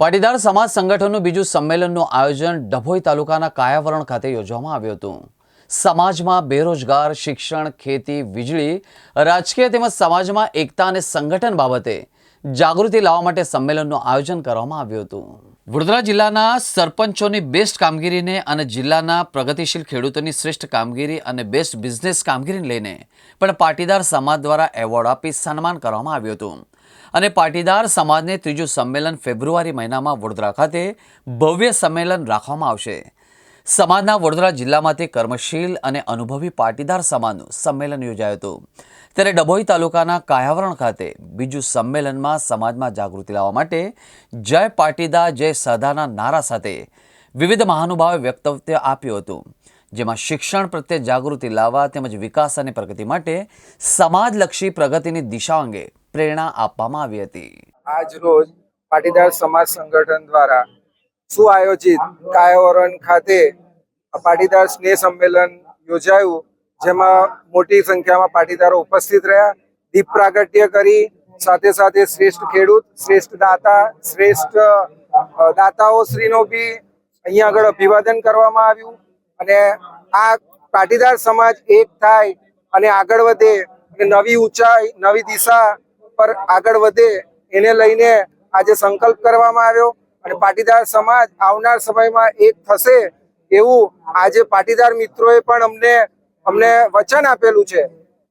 પાટીદાર સમાજ સંગઠનનું બીજું સંમેલનનું આયોજન ડભોઈ તાલુકાના કાયાવરણ ખાતે યોજવામાં આવ્યું હતું. સમાજમાં બેરોજગાર, શિક્ષણ, ખેતી, વીજળી, રાજકીય તેમજ સમાજમાં એકતા અને સંગઠન બાબતે જાગૃતિ લાવવા માટે સંમેલનનું આયોજન કરવામાં આવ્યું હતું. વડોદરા જિલ્લાના સરપંચોની બેસ્ટ કામગીરીને અને જિલ્લાના પ્રગતિશીલ ખેડૂતોની શ્રેષ્ઠ કામગીરી અને બેસ્ટ બિઝનેસ કામગીરીને લઈને પણ પાટીદાર સમાજ દ્વારા એવોર્ડ આપી સન્માન કરવામાં આવ્યું હતું. અને પાટીદાર સમાજને ત્રીજું સંમેલન ફેબ્રુઆરી મહિનામાં વડોદરા ખાતે ભવ્ય સંમેલન રાખવામાં આવશે. સમાજના વડોદરા જિલ્લામાંથી કર્મશીલ અને અનુભવી પાટીદાર સમાજનું સંમેલન યોજાયું હતું. ત્યારે ડભોઈ તાલુકાના કાયાવરણ ખાતે બીજું સંમેલનમાં સમાજમાં જાગૃતિ લાવવા માટે જય પાટીદાર જય સદાના નારા સાથે વિવિધ મહાનુભાવે વક્તવ્ય આપ્યું હતું. જેમાં શિક્ષણ પ્રત્યે જાગૃતિ લાવવા તેમજ વિકાસ અને પ્રગતિ માટે સમાજલક્ષી પ્રગતિની દિશા અંગે પ્રેરણા આપવામાં આવી હતી. આજ રોજ પાટીદાર સમાજ સંગઠન દ્વારા સુઆયોજિત કાયાવરણ ખાતે પાટીદાર સ્નેહ સંમેલન યોજાયું, જેમાં મોટી સંખ્યામાં પાટીદારો ઉપસ્થિત રહ્યા. દીપ પ્રાગટ્ય કરી, સાથે સાથે શ્રેષ્ઠ ખેડૂત, શ્રેષ્ઠ દાતા, શ્રેષ્ઠ દાતાઓ શ્રીનો બી અહીંયા આગળ અભિવાદન કરવામાં આવ્યું. અને આ પાટીદાર સમાજ એક થાય અને આગળ વધે અને નવી ઊંચાઈ, નવી દિશા પર આગળ વધે એને લઈને આજે સંકલ્પ કરવામાં આવ્યો અને પાટીદાર સમાજ આવનાર સમયમાં એક થશે એવું આજે પાટીદાર મિત્રોએ પણ અમને અમને વચન આપેલું છે.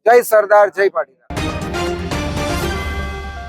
જય સરદાર, જય પાટીદાર.